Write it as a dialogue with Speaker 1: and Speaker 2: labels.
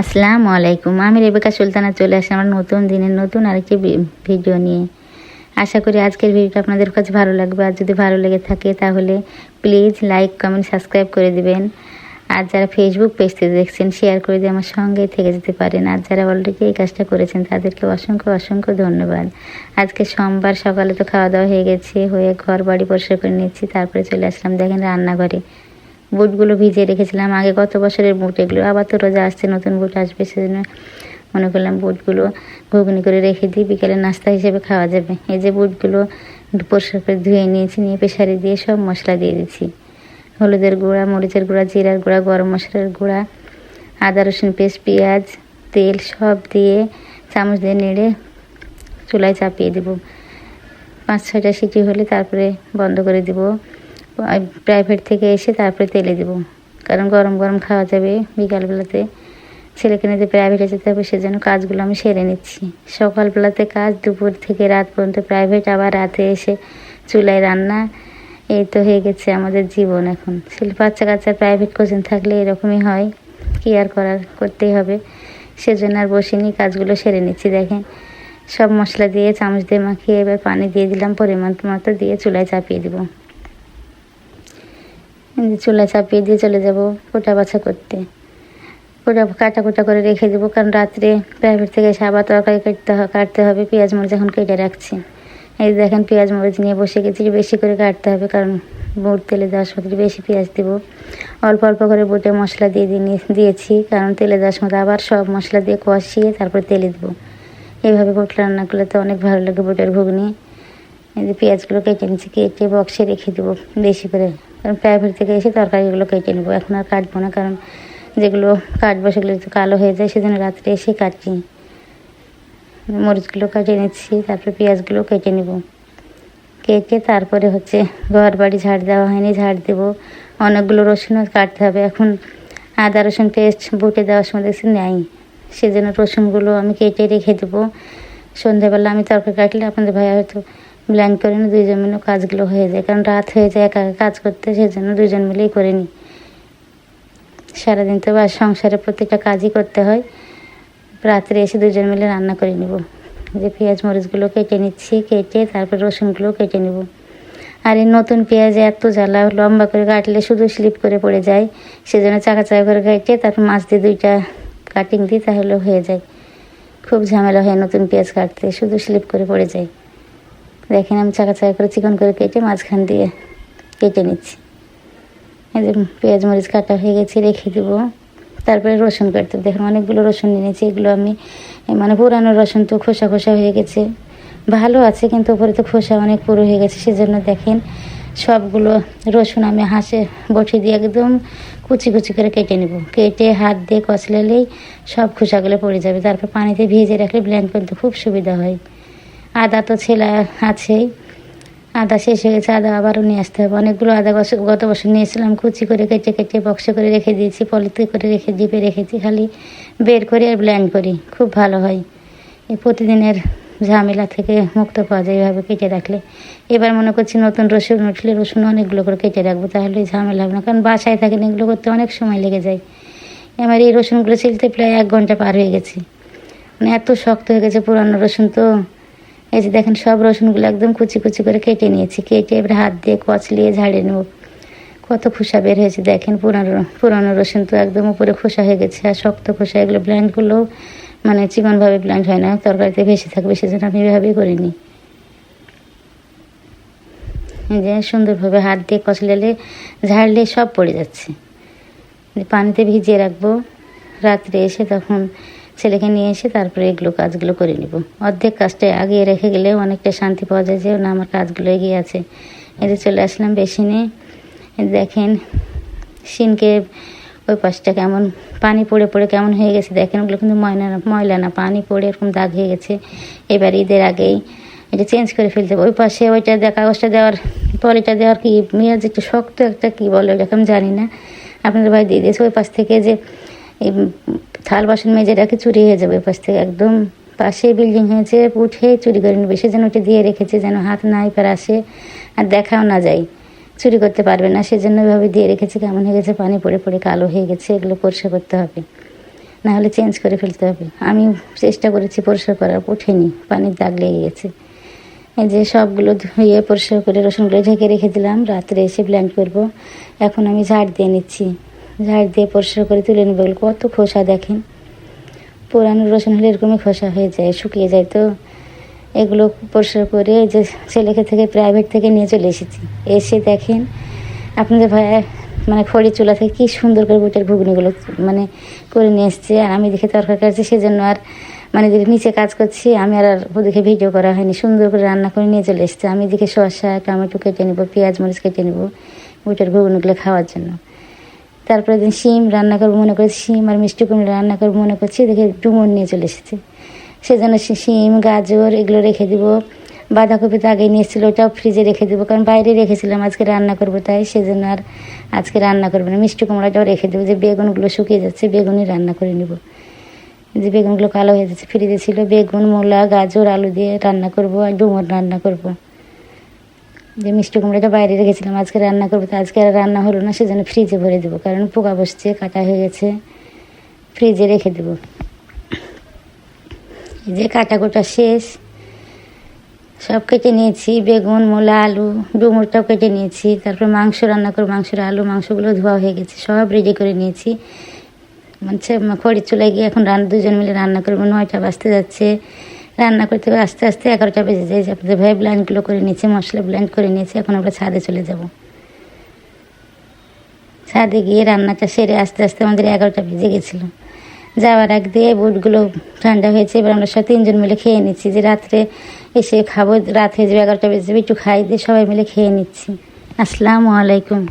Speaker 1: আসসালামু আলাইকুম। আমি রেবেকা সুলতানা, চলে আসি আমার নতুন দিনের নতুন আরেকটি ভিডিও নিয়ে। আশা করি আজকের ভিডিওটা আপনাদের কাছে ভালো লাগবে। আর যদি ভালো লেগে থাকে তাহলে প্লিজ লাইক, কমেন্ট, সাবস্ক্রাইব করে দিবেন। আর যারা ফেসবুক পেজ থেকে দেখছেন শেয়ার করে দিয়ে আমার সঙ্গে থেকে যেতে পারেন। আর যারা অলরেডি এই কাজটা করেছেন, তাদেরকে অসংখ্য অসংখ্য ধন্যবাদ। আজকে সোমবার সকালে তো খাওয়া দাওয়া হয়ে গেছে, হয়ে ঘর বাড়ি পরিষ্কার করে নিচ্ছি, তারপরে চলে আসলাম দেখেন রান্নাঘরে। বুটগুলো ভিজিয়ে রেখেছিলাম। আগে গত বছরের বুট, এগুলো আবার তো রোজা আসছে, নতুন বুট আসবে সেজন্য মনে করলাম বুটগুলো ঘুগনি করে রেখে দিই, বিকেলে নাস্তা হিসেবে খাওয়া যাবে। এই যে বুটগুলো পরিষ্কার করে ধুয়ে নিয়েছি, নিয়ে প্রেশারে দিয়ে সব মশলা দিয়ে দিচ্ছি। হলুদের গুঁড়া, মরিচের গুঁড়া, জিরার গুঁড়া, গরম মশলার গুঁড়া, আদা, রসুন পেস্ট, পেঁয়াজ, তেল সব দিয়ে চামচ দিয়ে নেড়ে চুলায় চাপিয়ে দেবো। পাঁচ ছয়টা সিটি হলে তারপরে বন্ধ করে দিব। প্রাইভেট থেকে এসে তারপরে তেলে দেবো। কারণ গরম গরম খাওয়া যাবে বিকালবেলাতে। ছেলেকে নিতে প্রাইভেটে যেতে হবে, সেজন্য কাজগুলো আমি সেরে নিচ্ছি। সকালবেলাতে কাজ, দুপুর থেকে রাত পর্যন্ত প্রাইভেট আবার রাতে এসে চুলায় রান্না। এই তো হয়ে গেছে আমাদের জীবন এখন। ছেলে, বাচ্চা কাচ্চার প্রাইভেট কোচিং থাকলে এরকমই হয়। কি আর করার, করতেই হবে। সেজন্য আর বসিনি, কাজগুলো সেরে নিচ্ছি, দেখেন। সব মশলা দিয়ে, চামচ দিয়ে মাখিয়ে, এবার পানি দিয়ে দিলাম, পরিমাণ মতো দিয়ে চুলায় চাপিয়ে দেবো। চুলায় চাপিয়ে দিয়ে চলে যাব কোটা বাছা করতে। কোটা কাটা কোটা করে রেখে দেবো, কারণ রাত্রে প্রাইভেট থেকে এসে আবার তরকারি কাটতে কাটতে হবে, পেঁয়াজ মরিচ এখন কেটে রাখছি। এই দেখেন পেঁয়াজ মরিচ নিয়ে বসে গেছি বেশি করে কাটতে হবে, কারণ বুট তেলে দেওয়ার সময় বেশি পেঁয়াজ দেবো। অল্প অল্প করে বুটে মশলা দিয়ে দিয়ে দিয়েছি, কারণ তেলে দেওয়ার সময় আবার সব মশলা দিয়ে কষিয়ে তারপরে তেলে দেবো। এইভাবে বুট রান্না করলে তো অনেক ভালো লাগে বুটের ঘুগনি। এই যে পেঁয়াজগুলো কেটে নিচ্ছি, কেটে বক্সে রেখে দেবো, বেশি করে। কারণ প্রাইভেট থেকে এসে তরকারিগুলো কেটে নেব। এখন আর কাটবো না, কারণ যেগুলো কাটবো সেগুলো একটু কালো হয়ে যায়, সেজন্য রাত্রে এসে কাটি। মরিচগুলো কেটে নিচ্ছি, তারপরে পেঁয়াজগুলো কেটে নেব। কেটে তারপরে হচ্ছে ঘর বাড়ি ঝাড় দেওয়া হয়নি, ঝাড় দেবো। অনেকগুলো রসুনও কাটতে হবে। এখন আদা রসুন পেস্ট বুটে দেওয়ার সময় দেখছি নেই। সেজন্য রসুনগুলো আমি কেটে রেখে দেবো। সন্ধ্যাবেলা আমি তরকারি কাটলে আপনাদের ভাইয়া হয়তো ব্ল্যান্ড করে নিই দুইজন মিলে কাজগুলো হয়ে যায়। কারণ রাত হয়ে যায়, একা একা কাজ করতে, সেজন্য দুজন মিলেই করে নিই সারাদিন তো বা সংসারে প্রত্যেকটা কাজই করতে হয়। রাত্রে এসে দুজন মিলে রান্না করে নিব। যে পেঁয়াজ মরিচগুলো কেটে নিচ্ছি, কেটে তারপর রসুনগুলো কেটে নিব। আর এই নতুন পেঁয়াজ এত জ্বালা, লম্বা করে কাটলে শুধু স্লিপ করে পড়ে যায়। সেজন্য চাকা চাকা করে কেটে তারপর মাছ দিয়ে দুইটা কাটিং দিই তাহলে হয়ে যায়। খুব ঝামেলা হয় নতুন পেঁয়াজ কাটতে, শুধু স্লিপ করে পড়ে যায়। দেখেন, আমি চাকা চাকা করে চিকন করে কেটে মাঝখান দিয়ে কেটে নিচ্ছি। এই যে পেঁয়াজ মরিচ কাটা হয়ে গেছে, রেখে দেবো। তারপরে রসুন কাটতে। দেখেন, অনেকগুলো রসুন নিয়েছি। এগুলো আমি মানে পুরানো রসুন তো খোসা খোসা হয়ে গেছে। ভালো আছে, কিন্তু উপরে তো খোসা অনেক পুরো হয়ে গেছে। সেজন্য দেখেন, সবগুলো রসুন আমি হাঁসে বটি দিয়ে একদম কুচি কুচি করে কেটে নেব। কেটে হাত দিয়ে কচলালেই সব খোসাগুলো পড়ে যাবে। তারপর পানিতে ভিজে রাখলে ব্ল্যান্ড করতে খুব সুবিধা হয়। আদা তো ছেলা, আছেই। আদা শেষ হয়ে গেছে, আদা আবারও নিয়ে আসতে হবে। অনেকগুলো আদা গত বছর নিয়েছিলাম, কুচি করে কেটে কেটে বক্সে করে রেখে দিয়েছি, পলিতে করে রেখে, জিপে রেখেছি, খালি বের করে আর ব্ল্যান্ড করি। খুব ভালো হয়। এই প্রতিদিনের ঝামেলা থেকে মুক্ত পাওয়া যায় এভাবে কেটে রাখলে। এবার মনে করছি নতুন রসুন উঠলে রসুন অনেকগুলো করে কেটে রাখব, তাহলে ঝামেলা হবে না। কারণ বাসায় থাকেন, এগুলো করতে অনেক সময় লেগে যায়। আমার এই রসুনগুলো ছিলতে প্রায় এক ঘণ্টা পার হয়ে গেছে। মানে এত শক্ত হয়ে গেছে, পুরানো রসুন তো এই যে দেখেন, সব রসুনগুলো একদম কুচি কুচি করে কেটে নিয়েছি। কেটে এবার হাত দিয়ে কচলিয়ে ঝাড়ে নেব। কত খোসা বের হয়েছে দেখেন, পুরানো পুরানো রসুন তো একদম উপরে খোসা হয়ে গেছে। আর শক্ত খোসা, এগুলো ব্ল্যান্ডগুলোও মানে চিকনভাবে ব্ল্যান্ড হয় না। তরকারিতে বেশি থাকবে সেজন্য আমি এভাবেই করিনি। যে সুন্দরভাবে হাত দিয়ে কচলালে, ঝাড়লে সব পড়ে যাচ্ছে। পানিতে ভিজিয়ে রাখব। রাত্রে এসে তখন ছেলেকে নিয়ে এসে তারপরে এগুলো কাজগুলো করে নিব। অর্ধেক কাজটা আগিয়ে রেখে গেলে অনেকটা শান্তি পাওয়া যায়, যে না, আমার কাজগুলো এগিয়ে আছে। এতে চলে আসলাম বেসিনে। দেখেন, সিনকে ওই পাশটা কেমন, পানি পড়ে পড়ে কেমন হয়ে গেছে। দেখেন, ওগুলো কিন্তু ময়লা না ময়লা না, পানি পড়ে এরকম দাগ হয়ে গেছে। এবার ঈদের আগেই এটা চেঞ্জ করে ফেলতে হবে। ওই পাশে ওইটা দেওয়া কাগজটা দেওয়ার, পলিটা দেওয়ার কি, মেয়াজ একটু শক্ত একটা কি বলে, ওটাকে আমি জানি না। আপনাদের ভাই দিয়ে দিয়েছে। ওই পাশ থেকে যে এই থাল বাসন মেজে রাখে চুরি হয়ে যাবে পাশ থেকে। একদম পাশে বিল্ডিং হয়েছে, উঠে চুরি করে নেবে। সেজন্য ওটা দিয়ে রেখেছে, যেন হাত না এবার আসে আর দেখাও না যায়। চুরি করতে পারবে না সেজন্য ওইভাবে দিয়ে রেখেছে, কেমন হয়ে গেছে, পানি পড়ে পড়ে কালো হয়ে গেছে, এগুলো পরিষ্কার করতে হবে। না হলে চেঞ্জ করে ফেলতে হবে। আমি চেষ্টা করেছি পরিষ্কার করার ওঠেনি পানির দাগ লেগে গেছে। এই যে সবগুলো ধুয়ে পরিষ্কার করে রসুনগুলো ঢেকে রেখে দিলাম, রাত্রে এসে ব্ল্যান্ড করব। এখন আমি ঝাড় দিয়ে নিচ্ছি। ঝাড় দিয়ে পরিষ্কার করে তুলে এগুলো কত খোসা দেখেন। পুরানো রসুন হলে এরকমই খোসা হয়ে যায়, শুকিয়ে যায় তো। এগুলো পরিষ্কার করে যে ছেলেকে থেকে প্রাইভেট থেকে নিয়ে চলে এসেছি। এসে দেখেন আপনাদের ভাই মানে খড়ি চুলা থেকে কী সুন্দর করে বুটের ঘুগনিগুলো মানে করে নিয়ে এসছে। আর আমি দেখে তরকারি কাটছি সেজন্য আর মানে যে নিচে কাজ করছি, আমি আর আর ওদিকে ভিডিও করা হয়নি। সুন্দর করে রান্না করে নিয়ে চলে এসছে। আমি দেখে শসা, টমেটো কেটে নেব, পেঁয়াজ মরিচ কেটে নেব বুটের ঘুগনিগুলো খাওয়ার জন্য। তারপরে শিম রান্না করব মনে করছি, শিম আর মিষ্টি কুমড়ো রান্না করব মনে করছি, দেখে ডুমুর নিয়ে চলে এসেছে। সেজন্য শিম, গাজর এগুলো রেখে দিব। বাঁধাকপি তো আগে নিয়ে এসেছিল ওটাও ফ্রিজে রেখে দেবো, কারণ বাইরে রেখেছিলাম, আজকে রান্না করব তাই, সেজন্য আর আজকে রান্না করব না। মিষ্টি কুমড়াটাও রেখে দেবো, যে বেগুনগুলো শুকিয়ে যাচ্ছে, বেগুনই রান্না করে নেব। যে বেগুনগুলো কালো হয়ে যাচ্ছে ফ্রিজে ছিল, বেগুন, মূলা, গাজর, আলু দিয়ে রান্না করব আর ডুমুর রান্না করব। যে মিষ্টি কুমড়োটা বাইরে রেখেছিলাম, আজকে রান্না করব, তো আজকে আর রান্না হলো না, সেজন্য ফ্রিজে ভরে দেবো, কারণ পোকা বসছে, কাটা হয়ে গেছে। ফ্রিজে রেখে দেবো। এই যে কাটা কোটা শেষ, সব কেটে নিয়েছি, বেগুন, মূলা, আলু, ডুমুরটাও কেটে নিয়েছি, তারপর মাংস রান্না করে মাংসের আলু, মাংসগুলো ধোয়া হয়ে গেছে, সব রেডি করে নিয়েছি। মানে খড়ির চুলায় গিয়ে এখন রান্না দুজন মিলে রান্না করব, নয়টা বাজতে যাচ্ছে। রান্না করতে করতে আস্তে আস্তে এগারোটা বেজে যায়। আপনাদের ভাই ব্ল্যান্ডগুলো করে নিয়েছে, মশলা ব্ল্যান্ড করে নিয়েছে, এখন আমরা ছাদে চলে যাব। ছাদে গিয়ে রান্নাটা সেরে আস্তে আস্তে আমাদের এগারোটা বেজে গেছিল। যাওয়ার আগ দিয়ে বুটগুলো ঠান্ডা হয়েছে, এবার আমরা সব তিনজন মিলে খেয়ে নিচ্ছি। যে রাত্রে এসে খাব রাত হয়ে যাবে এগারোটা বেজে যাবে, একটু খাই দিয়ে সবাই মিলে খেয়ে নিচ্ছি। আসসালামু আলাইকুম।